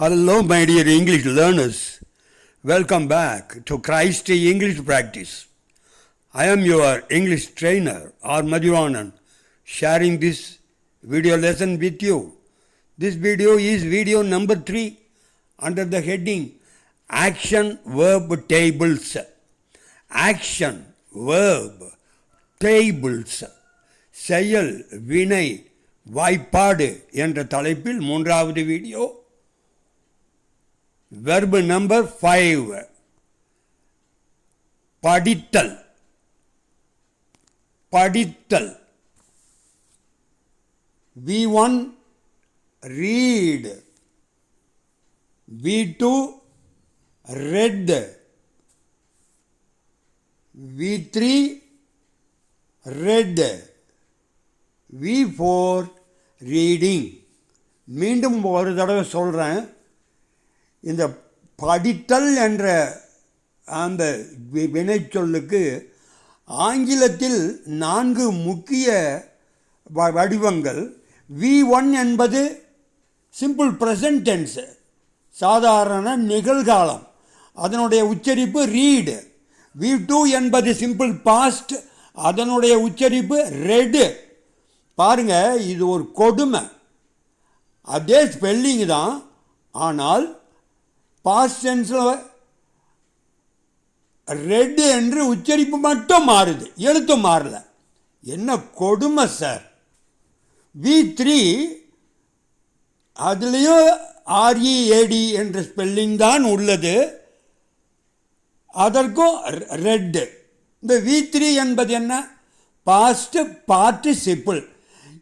Hello, my dear English learners. Welcome back to Christ English Practice. I am your English trainer, R. Madhuvanan, sharing this video lesson with you. This video is video number three under the heading Action Verb Tables. Action Verb Tables. செயல் வினை வாய்ப்பாடு என்ற தலைப்பில் மூன்றாவது video verb number five படித்தல் படித்தல் V one read V two read V three read V four reading மீண்டும் ஒரு தடவை சொல்கிறேன் இந்த படித்தல் என்ற அந்த வி- வினைச்சொல்லுக்கு ஆங்கிலத்தில் நான்கு முக்கிய வ- வடிவங்கள். வி ஒன் என்பது சிம்பிள் ப்ரெசன்டென்ஸு சாதாரண நிகழ்காலம். அதனுடைய உச்சரிப்பு ரீடு வி டூ என்பது சிம்பிள் பாஸ்ட் அதனுடைய உச்சரிப்பு ரெடு பாருங்கள் இது ஒரு கொடுமை. அதே ஸ்பெல்லிங் தான் ஆனால் பாஸ்ட் டென்ஸில் ரெட் என்று உச்சரிப்பு மட்டும் மாறுது. எழுத்தும் மாறல. என்ன கொடுமை சார் வி த்ரீ அதுலேயும் ஆர்இஏடி என்ற ஸ்பெல்லிங் தான் உள்ளது. அதற்கும் ரெட்டு இந்த வி த்ரீ என்பது என்ன? பாஸ்ட் பார்ட்டிசிபிள்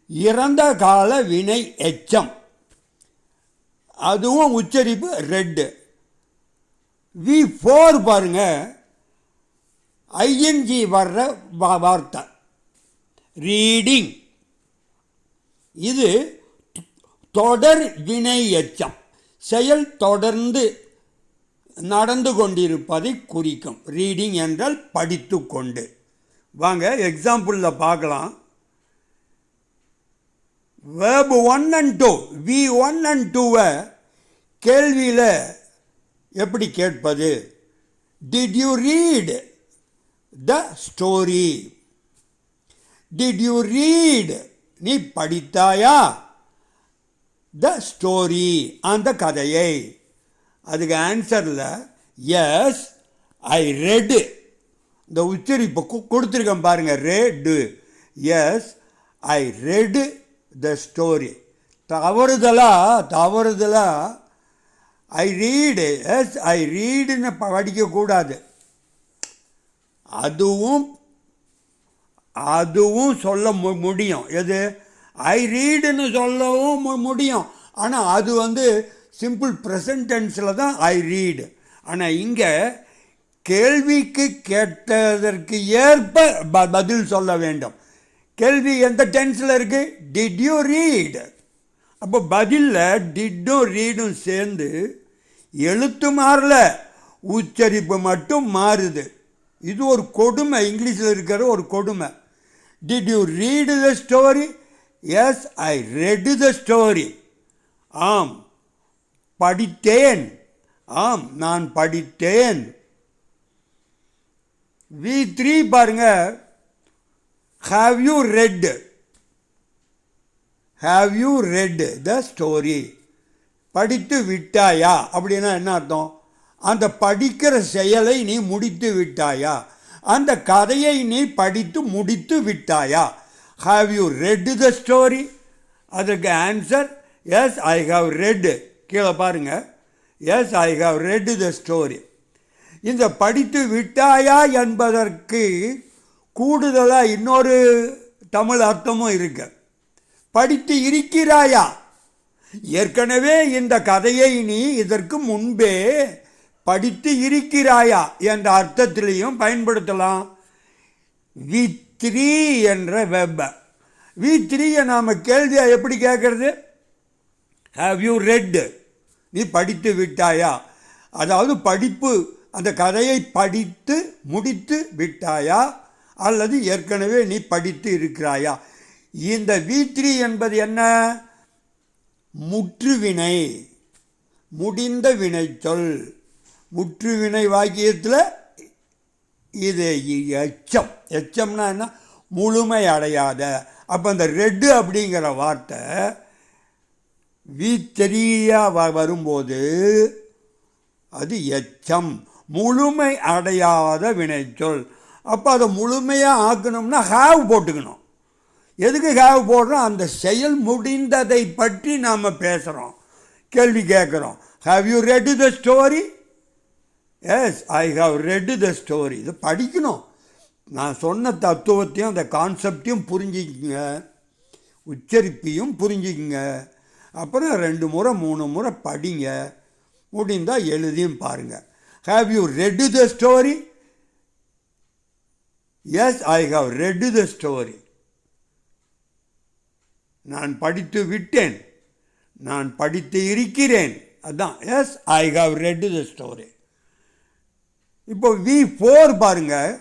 இறந்த கால வினை எச்சம். அதுவும் உச்சரிப்பு ரெட்டு வி ஃபோர் பாருங்க. ஐஎன்ஜி வர்ற வா- வார்த்தை. ரீடிங் இது தொடர் வினை எச்சம். செயல் தொடர்ந்து நடந்து கொண்டிருப்பதை குறிக்கும். ரீடிங் என்றால் படித்து கொண்டு வாங்க எக்ஸாம்பிளில் பார்க்கலாம். Verb one and two V one and டூவை கேள்வியில் எப்படி கேட்பது? Did you read the story did you read நீ படித்தாயா? த ஸ்டோரி அந்த கதையை. அதுக்கு ஆன்சரில் எஸ் ஐ ரெட் இந்த உச்சரிப்பு கொடுத்துருக்கேன் பாருங்கள் read yes I read the story தவறுதலாக தவறுதலாக ஐ ரீடு எஸ் ஐ ரீடுன்னு படிக்கக்கூடாது. அதுவும் அதுவும் சொல்ல மு- முடியும். எது? ஐ ரீடுன்னு சொல்லவும் மு- முடியும். ஆனால் அது வந்து சிம்பிள் ப்ரெசன்டென்ஸில் தான் ஐ ரீடு ஆனால் இங்கே கேள்விக்கு கேட்டதற்கு ஏற்ப ப- பதில் சொல்ல வேண்டும். கேள்வி எந்த டென்ஸில் இருக்குது டிட் யூ ரீடு அப்போ பதிலில் டிட்டும் ரீடும் சேர்ந்து எழுத்து மாறல உச்சரிப்பு மட்டும் மாறுது. இது ஒரு கொடுமை இங்கிலீஷில் இருக்கிற ஒரு கொடுமை. Did you read the story yes I read the story ஆம் படித்தேன். ஆம் நான் படித்தேன். வி த்ரீ பாருங்க. Have you read have you read the story படித்து விட்டாயா? அப்படின்னா என்ன அர்த்தம்? அந்த படிக்கிற செயலை நீ முடித்து விட்டாயா? அந்த கதையை நீ படித்து முடித்து விட்டாயா? Have you read the story அதுக்கு answer yes I have read கீழே பாருங்கள் yes I have read the story இந்த படித்து விட்டாயா என்பதற்கு கூடுதலாக இன்னொரு தமிழ் அர்த்தமும் இருக்கு. படித்து இருக்கிறாயா? ஏற்கனவே இந்த கதையை நீ இதற்கு முன்பே படித்து இருக்கிறாயா என்ற அர்த்தத்திலையும் பயன்படுத்தலாம். வி த்ரீ என்ற வெப்ப வி த்ரீயை நாம் கேள்வியாக எப்படி கேட்கறது? ஹாவ் யூ ரெட் நீ படித்து விட்டாயா? அதாவது படிப்பு அந்த கதையை படித்து முடித்து விட்டாயா? அல்லது ஏற்கனவே நீ படித்து இருக்கிறாயா? இந்த வி த்ரீ என்பது என்ன? முற்றுவினை. முடிந்த வினைச்சொல் முற்றுவினை வாக்கியத்தில் இது எச்சம். எச்சம்னா என்ன? முழுமை அடையாத. அப்போ அந்த ரெட்டு அப்படிங்கிற வார்த்தை வீத்தெரியா வரும்போது அது எச்சம். முழுமை அடையாத வினைச்சொல் அப்போ அதை முழுமையாக ஆக்கணும்னா ஹாவ் போட்டுக்கணும். எதுக்கு ஹாவ் போடுறோம்? அந்த செயல் முடிந்ததை பற்றி நாம் பேசுகிறோம் கேள்வி கேட்குறோம் have you read the story yes I have read the story இது படிக்கணும். நான் சொன்ன தத்துவத்தையும் அந்த கான்செப்டையும் புரிஞ்சுக்கிங்க. உச்சரிப்பையும் புரிஞ்சுக்கிங்க. அப்புறம் ரெண்டு முறை மூணு முறை படிங்க. முடிந்தால் எழுதியும் பாருங்கள் have you read the story yes I have read the story நான் படித்து விட்டேன். நான் படித்து இருக்கிறேன். அதுதான் yes I have read the story இப்போ வி ஃபோர் பாருங்க.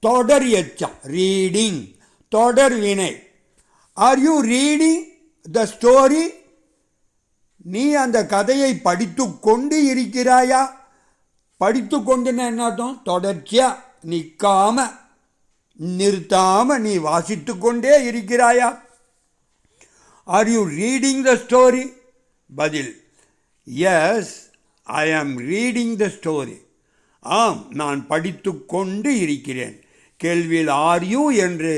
தொடர் எச்சம். ரீடிங் தொடர் வினை. Are you reading the story நீ அந்த கதையை படித்து கொண்டு இருக்கிறாயா? படித்து என்ன அர்த்தம்? தொடர்ச்சியாக நிற்காம நிறுத்தாமல் நீ வாசித்து கொண்டே இருக்கிறாயா? Are you reading the story பதில் yes I am reading the story ஆம் நான் படித்து கொண்டு இருக்கிறேன். கேள்வியில் ஆர் யூ என்று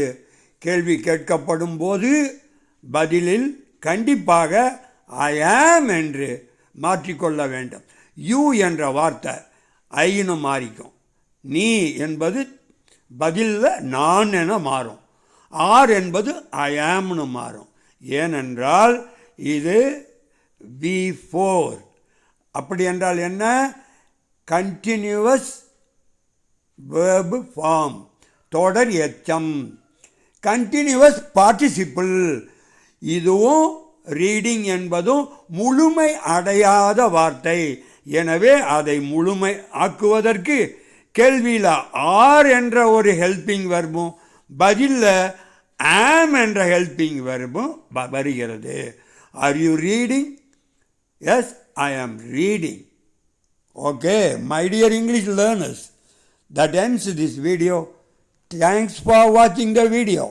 கேள்வி கேட்கப்படும் போது பதிலில் கண்டிப்பாக ஐ ஆம் என்று மாற்றிக்கொள்ள வேண்டும். யூ என்ற வார்த்தை ஐன்னு மாறிக்கும். நீ என்பது பதிலில் நான் என மாறும். ஆர் என்பது ஐ ஆம்னு மாறும். ஏனென்றால் இது வி ஃபோர் அப்படி என்றால் என்ன? கண்டினியூவஸ் வேர்பு ஃபார்ம் தொடர் எச்சம். கண்டினியூவஸ் பார்ட்டிசிபிள் இதுவும் ரீடிங் என்பதும் முழுமை அடையாத வார்த்தை. எனவே அதை முழுமை ஆக்குவதற்கு கேள்வியில் ஆர் என்ற ஒரு ஹெல்பிங் வர்பும் பதிலில் ஆம் என்ற ஹெல்பிங் வர்பும் வ- வருகிறது are you reading yes I am reading Okay, my dear English learners, that ends this video. Thanks for watching the video.